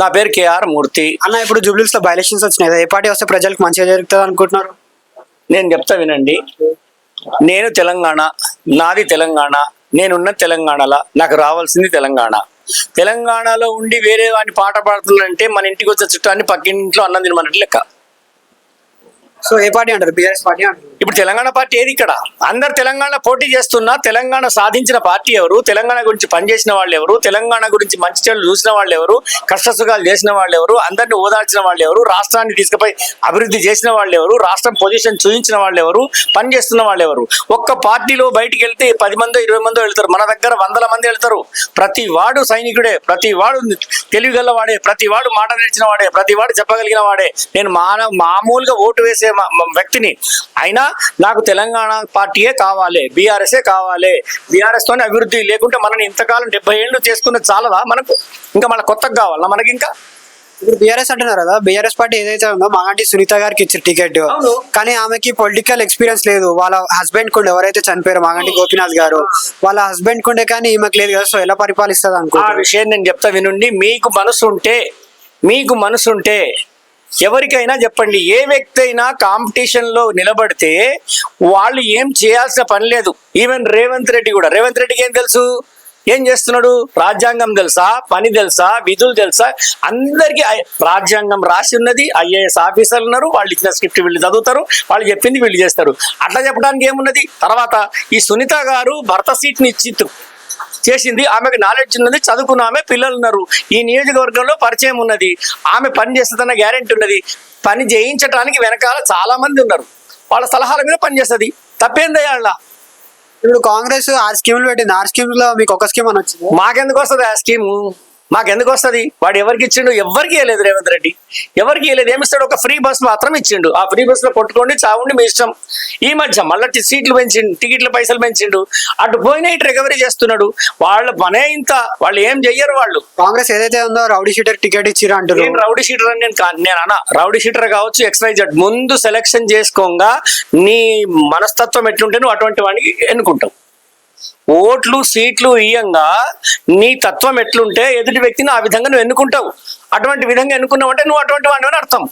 నా పేరు కేఆర్ మూర్తి. అన్న ఇప్పుడు జూబ్లీస్లో బై ఎలక్షన్స్ వచ్చినాయి ఏ పార్టీ వస్తే ప్రజలకు మంచిగా జరుగుతుంది అనుకుంటున్నారు? నేను చెప్తా వినండి. నేను తెలంగాణ నాది తెలంగాణ నేనున్న తెలంగాణలో నాకు రావాల్సింది తెలంగాణ. తెలంగాణలో ఉండి వేరే వాడిని పాట పాడుతున్నానంటే మన ఇంటికి వచ్చే చుట్టాన్ని పక్కింట్లో అన్నం తినమన్నట్టు లెక్క. సో ఏ పార్టీ అంటారు? బీఆర్ఎస్ పార్టీ అంటారు? ఇప్పుడు తెలంగాణ పార్టీ ఏది ఇక్కడ? అందరు తెలంగాణ పోటీ చేస్తున్నా తెలంగాణ సాధించిన పార్టీ ఎవరు? తెలంగాణ గురించి పనిచేసిన వాళ్ళు ఎవరు? తెలంగాణ గురించి మంచి చెడు చూసిన వాళ్ళు ఎవరు? కష్టసుఖాలు చేసిన వాళ్ళు ఎవరు? అందరిని ఓదార్చిన వాళ్ళు ఎవరు? రాష్ట్రాన్ని తీసుకుపోయి అభివృద్ధి చేసిన వాళ్ళు ఎవరు? రాష్ట్రం పొజిషన్ చూపించిన వాళ్ళు ఎవరు? పని చేస్తున్న వాళ్ళు ఎవరు? ఒక్క పార్టీలో బయటికి వెళ్తే పది మందో ఇరవై మందో వెళ్తారు. మన దగ్గర వందల మంది వెళ్తారు. ప్రతి వాడు సైనికుడే ప్రతి వాడు తెలివిగల వాడే ప్రతి వాడు మాట నేర్చిన వాడే ప్రతి వాడు చెప్పగలిగిన వాడే. నేను మాన మామూలుగా ఓటు వేసే వ్యక్తిని. అయినా నాకు తెలంగాణ పార్టీయే కావాలి బీఆర్ఎస్ఏ కావాలి. బీఆర్ఎస్ తోనే అభివృద్ధి లేకుంటే మనం ఇంతకాలం డెబ్బై ఏళ్ళు చేసుకున్నది చాలదా మనకు? ఇంకా మన కొత్తగా కావాలా మనకి ఇంకా ఇప్పుడు బీఆర్ఎస్ అంటున్నారు కదా బీఆర్ఎస్ పార్టీ ఏదైతే ఉందో మాగంటి సునీత గారికి ఇచ్చారు టికెట్. కానీ ఆమెకి పొలిటికల్ ఎక్స్పీరియన్స్ లేదు. వాళ్ళ హస్బెండ్ కుండే ఎవరైతే చనిపోయారో మాగంటి గోపీనాథ్ గారు వాళ్ళ హస్బెండ్ కుండే కానీ ఈమెకు లేదు కదా సో ఎలా పరిపాలిస్తుంది ఆ అనుకుంటున్నారు విషయం నేను చెప్తా వినుండి. మీకు మనసు ఉంటే మీకు మనసు ఉంటే ఎవరికైనా చెప్పండి ఏ వ్యక్తి అయినా కాంపిటీషన్లో నిలబడితే వాళ్ళు ఏం చేయాల్సిన పని లేదు. ఈవెన్ రేవంత్ రెడ్డి కూడా. రేవంత్ రెడ్డికి ఏం తెలుసు? ఏం చేస్తున్నాడు? రాజ్యాంగం తెలుసా? పని తెలుసా? విధులు తెలుసా? అందరికీ రాజ్యాంగం రాసి ఉన్నది ఐఏఎస్ ఆఫీసర్లు ఉన్నారు వాళ్ళు ఇచ్చిన స్క్రిప్ట్ వీళ్ళు చదువుతారు వాళ్ళు చెప్పింది వీళ్ళు చేస్తారు. అట్లా చెప్పడానికి ఏమున్నది? తర్వాత ఈ సునీత గారు భర్త సీట్ని ఇచ్చి చేసింది. ఆమెకు నాలెడ్జ్ ఉన్నది చదువుకున్న ఆమె పిల్లలు ఉన్నారు. ఈ నియోజకవర్గంలో పరిచయం ఉన్నది. ఆమె పని చేస్తుందన్న గ్యారెంటీ ఉన్నది. పని చేయించడానికి వెనకాల చాలా మంది ఉన్నారు. వాళ్ళ సలహాల మీద పని చేస్తుంది. తప్పేందయ్యా వాళ్ళ ఇప్పుడు కాంగ్రెస్ ఆరు స్కీములు పెట్టింది. ఆరు స్కీమ్స్లో మీకు ఒక స్కీమ్ అని వచ్చింది? మాకెందుకు వస్తుంది ఆ స్కీము? మాకెందుకు వస్తుంది? వాడు ఎవరికి ఇచ్చిండు? ఎవరికి ఇవ్వలేదు రేవంత్ రెడ్డి. ఎవరికి ఇవ్వలేదు ఏమిస్తాడు ఒక ఫ్రీ బస్ మాత్రం ఇచ్చిండు. ఆ ఫ్రీ బస్లో కొట్టుకోండి చావుండి మీ ఇష్టం. ఈ మధ్య మళ్ళీ సీట్లు పెంచిండు టికెట్ల పైసలు పెంచిండు. అటు పోయిన ఇటు రికవరీ చేస్తున్నాడు. వాళ్ళ పనే ఇంత. వాళ్ళు ఏం చెయ్యరు వాళ్ళు. కాంగ్రెస్ ఏదైతే ఉందో రౌడీ షీటర్ టికెట్ ఇచ్చిరా అంటారు నేను రౌడీ షీటర్ అని నేను అన్న రౌడీ షీటర్ కావచ్చు ఎక్స్వై జెడ్. ముందు సెలెక్షన్ చేసుకోగా నీ మనస్తత్వం ఎట్లుంటే నువ్వు అటువంటి వాడిని ఎన్నుకుంటావు. ఓట్లు సీట్లు ఇయ్యంగా నీ తత్వం ఎట్లుంటే ఎదుటి వ్యక్తిని ఆ విధంగా నువ్వు ఎన్నుకుంటావు. అటువంటి విధంగా ఎన్నుకున్నావు అంటే నువ్వు అటువంటి వాడిని అర్థం.